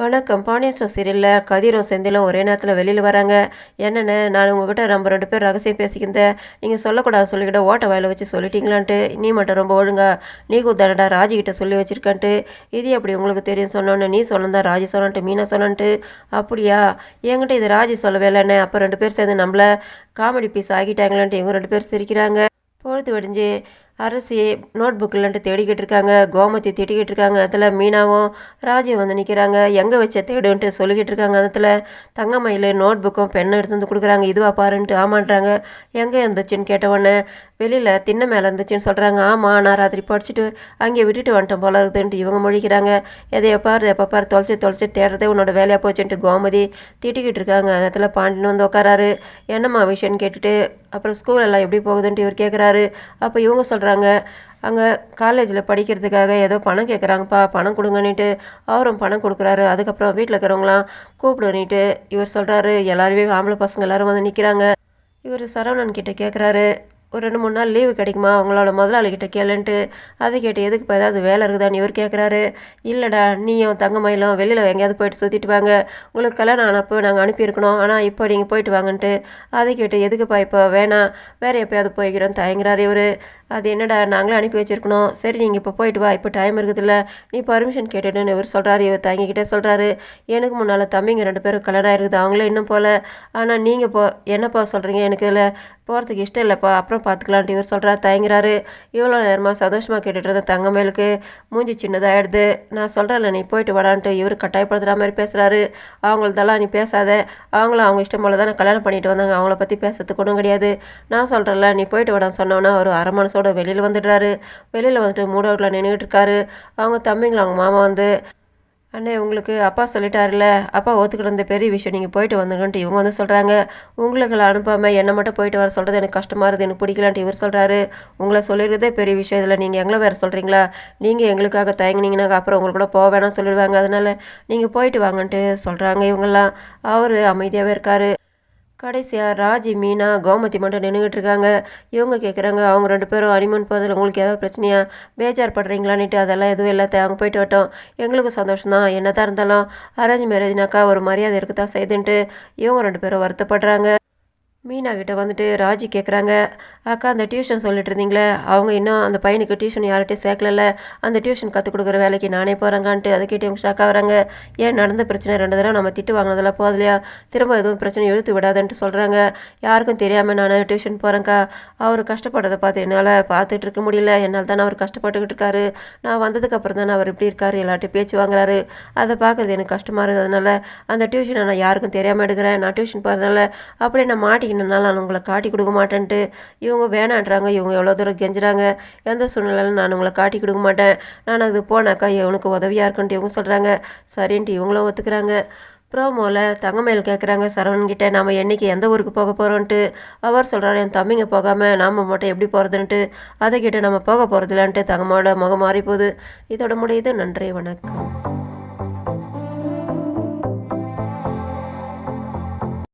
வணக்கம். பாண்டியன் சீரியலில் கதிரும் செந்திலும் ஒரே நேரத்தில் வெளியில் வராங்க. என்னென்ன? நான் உங்ககிட்ட நம்ம ரெண்டு பேர் ரகசியம் பேசிக்கிந்தேன் நீங்கள் சொல்லக்கூடாது சொல்லிக்கிட்ட ஓட்ட வாயில வச்சு சொல்லிட்டீங்களான்ட்டு. நீ மட்டும் ரொம்ப ஒழுங்கா நீ கூத்தாடா ராஜிக்கிட்ட சொல்லி வச்சுருக்கான்ட்டு. இது எப்படி உங்களுக்கு தெரியும் சொன்னோன்னு? நீ சொன்னதா ராஜி சொன்னான்ட்டு மீனா சொன்னான்ட்டு. அப்படியா? என்கிட்ட இது ராஜி சொல்லவே இல்லைன்னு. அப்போ ரெண்டு பேர் சேர்ந்து நம்மளை காமெடி பீஸ் ஆகிட்டாங்களான்ட்டு இவங்க ரெண்டு பேர் சிரிக்கிறாங்க. பொழுது வெடிஞ்சு. அரசி நோட் புக்கில்ன்ட்டு தேடிக்கிட்டு இருக்காங்க. கோமதி திட்டிக்கிட்டு இருக்காங்க. அதில் மீனாவும் ராஜியும் வந்து நிற்கிறாங்க எங்கே வச்ச தேடுன்ட்டு சொல்லிக்கிட்டு இருக்காங்க. அதில் தங்கமயில் நோட் புக்கும் பெண்ணும் எடுத்து வந்து கொடுக்குறாங்க. இதுவா பாருன்ட்டு ஆமான்றாங்க. எங்கே இருந்துச்சுன்னு கேட்டவொடனே வெளியில் தின்ன மேலே இருந்துச்சுன்னு சொல்கிறாங்க ஆமாம் நான் ராத்திரி படிச்சுட்டு அங்கே விட்டுட்டு வந்துட்டோம் போல இருக்குதுன்ட்டு இவங்க முழிக்கிறாங்க. எதையை பாரு எப்போ பாரு தொலைச்சி தொலைச்சி தேடுறதே உன்னோட வேலையாக போச்சுன்ட்டு கோமதி திட்டிக்கிட்டு இருக்காங்க. அந்த இடத்துல பாண்டியன் வந்து உட்காராரு என்னம்மா விஷயம்னு கேட்டுட்டு அப்புறம் ஸ்கூல் எல்லாம் எப்படி போகுதுன்ட்டு இவர் கேட்குறாரு அப்போ இவங்க சொல்கிறாங்க அங்கே காலேஜில் படிக்கிறதுக்காக ஏதோ பணம் கேட்குறாங்கப்பா பணம் கொடுங்கன்னுட்டு அவரும் பணம் கொடுக்குறாரு. அதுக்கப்புறம் வீட்டில் இருக்கிறவங்களாம் கூப்பிடுன்னுட்டு இவர் சொல்கிறாரு எல்லாருமே ஆம்பளை பசங்க எல்லாரும் வந்து நிற்கிறாங்க இவர் சரவணன் கிட்டே கேட்குறாரு ஒரு ரெண்டு மூணு நாள் லீவு கிடைக்குமா? அவங்களோட முதலாளிகிட்ட கேளுன்ட்டு. அதை கேட்டு எதுக்கு இப்போ ஏதாவது வேலை இருக்குதான்னு இவர் கேட்குறாரு இல்லைடா நீயும் தங்கமயிலும் வெளியில் எங்கேயாவது போயிட்டு சுற்றிட்டு வாங்க. உங்களுக்கு கல்யாணம் ஆனப்போ நாங்கள் அனுப்பியிருக்கணும். ஆனால் இப்போ நீங்கள் போயிட்டு வாங்கன்ட்டு. அதை கேட்டு எதுக்குப்பா இப்போ? வேணாம். வேறு எப்போயாவது போய்க்கிறோன்னு தயங்குறாரு இவர். அது என்னடா நாங்களே அனுப்பி வச்சிருக்கணும். சரி நீங்கள் இப்போ போயிட்டு வா. இப்போ டைம் இருக்குதுல்ல. நீ பர்மிஷன் கேட்டுடுன்னு இவர் சொல்கிறாரு இவர் தங்கிக்கிட்டே சொல்கிறாரு எனக்கு முன்னால் தம்பிங்க ரெண்டு பேரும் கல்யாணம் ஆயிருக்குது அவங்களே இன்னும் போகல ஆனால் நீங்கள் போ என்னப்பா சொல்கிறீங்க எனக்கு இல்லை போகிறதுக்கு இஷ்டம் இல்லைப்பா. அப்புறம் பார்த்துக்கலான்ட்டு இவர் சொல்கிறார் தயங்குறாரு. இவ்வளோ நேரமாக சந்தோஷமாக கேட்டுட்டு இருந்த தங்கமேலுக்கு மூஞ்சி சின்னதாகிடுது நான் சொல்கிறேன்ல நீ போயிட்டு வடான்ட்டு இவர் கட்டாயப்படுத்துகிற மாதிரி பேசுகிறாரு அவங்களதெல்லாம் நீ பேசாத. அவங்களும் அவங்க இஷ்டம் போல தான் கல்யாணம் பண்ணிட்டு வந்தாங்க. அவங்கள பற்றி பேசுறதுக்கு ஒன்றும் கிடையாது. நான் சொல்கிறேன்ல நீ போயிட்டு வடான்னு சொன்னோன்னா ஒரு அரை மனசோட வெளியில் வந்துடுறாரு. வெளியில் வந்துட்டு மூட் அவுட்டில் நின்றுட்டு இருக்காரு. அவங்க தம்பிங்களை அவங்க மாமா வந்து அண்ணே உங்களுக்கு அப்பா சொல்லிட்டாருல அப்பா ஒத்துக்கிட்டு இருந்த பெரிய விஷயம் நீங்கள் போயிட்டு வந்துங்கன்ட்டு இவங்க வந்து சொல்கிறாங்க உங்களுக்கு அனுப்பாமல் என்னை மட்டும் போயிட்டு வர சொல்கிறது எனக்கு கஷ்டமாக இருக்குது. எனக்கு பிடிக்கலான்ட்டு இவர் சொல்கிறாரு உங்களை சொல்லிடுறதே பெரிய விஷயம். இதில் நீங்கள் எங்களை வேறு சொல்கிறீங்களா நீங்கள் எங்களுக்காக தயங்குனீங்கன்னா அப்புறம் உங்களுக்கு கூட போக வேணாம்னு சொல்லிடுவாங்க. அதனால் நீங்கள் போயிட்டு வாங்கன்ட்டு சொல்கிறாங்க இவங்கெல்லாம். அவர் அமைதியாகவே இருக்கார். கடைசியாக ராஜி மீனா கோமதி மட்டும் நின்றுக்கிட்டு இருக்காங்க. இவங்க கேட்குறாங்க அவங்க ரெண்டு பேரும் அனிமன் போதில் உங்களுக்கு ஏதாவது பிரச்சனையா? பேஜார் படுறீங்களான்னுட்டு அதெல்லாம் எதுவும் இல்லை அவங்க போயிட்டு வட்டோம் எங்களுக்கு சந்தோஷம் தான் என்னதான் இருந்தாலும் அரேஞ்ச் மேரேஜ்னாக்கா ஒரு மரியாதை இருக்கு தான் செய்துன்ட்டு இவங்க ரெண்டு பேரும் வருத்தப்படுறாங்க. மீனா வந்துட்டு ராஜி கேட்குறாங்க அக்கா அந்த டியூஷன் சொல்லிட்டு இருந்தீங்களே. அவங்க இன்னும் அந்த பையனுக்கு டியூஷன் யார்கிட்டையும் சேர்க்கல அந்த டியூஷன் கற்றுக் கொடுக்குற வேலைக்கு நானே போகிறேங்கான்ட்டு அதை கேட்டு இவங்க ஷாக்காக வராங்க. ஏன் நடந்த பிரச்சனை ரெண்டு தடவை நம்ம திட்டு வாங்கினதெல்லாம் போதில்லையா திரும்ப எதுவும் பிரச்சனை இழுத்து விடாதுன்ட்டு சொல்கிறாங்க யாருக்கும் தெரியாமல் நான் டியூஷன் போகிறேங்க்கா அவர் கஷ்டப்படுறதை பார்த்து என்னால் பார்த்துட்டு இருக்க முடியல. என்னால் தானே அவர் கஷ்டப்பட்டுக்கிட்டு இருக்காரு. நான் வந்ததுக்கப்புறம் தானே அவர் இப்படி இருக்காரு. எல்லார்ட்டையும் பேச்சு வாங்குறாரு. அதை பார்க்குறது எனக்கு கஷ்டமாக இருக்குது அந்த டியூஷனை நான் யாருக்கும் தெரியாமல் எடுக்கிறேன். நான் டியூஷன் போகிறதுனால அப்படியே நான் மாட்டிக்கினால நான் உங்களை காட்டி கொடுக்க மாட்டேன்ட்டு இவங்க வேணான்றாங்க இவங்க எவ்வளோ தூரம் கெஞ்சுறாங்க எந்த சூழ்நிலையிலும் நான் உங்களை காட்டி கொடுக்க மாட்டேன் நான் அது போனாக்கா இவனுக்கு உதவியாக இருக்குன்ட்டு இவங்க சொல்கிறாங்க சரின்ட்டு இவங்களும் ஒத்துக்கிறாங்க. ப்ரோமோவில் தங்கமேல் கேட்குறாங்க சரவணன்கிட்ட நாம் என்னைக்கு எந்த ஊருக்கு போக போகிறோன்ட்டு அவர் சொல்கிறாரு என் தம்பிங்க போகாமல் நாம் மட்டும் எப்படி போகிறதுன்ட்டு அதை கிட்டே நம்ம போக போகிறதில்லன்ட்டு தங்கமோட முகம் மாறி போகுது இதோட முடியுது. நன்றி வணக்கம்.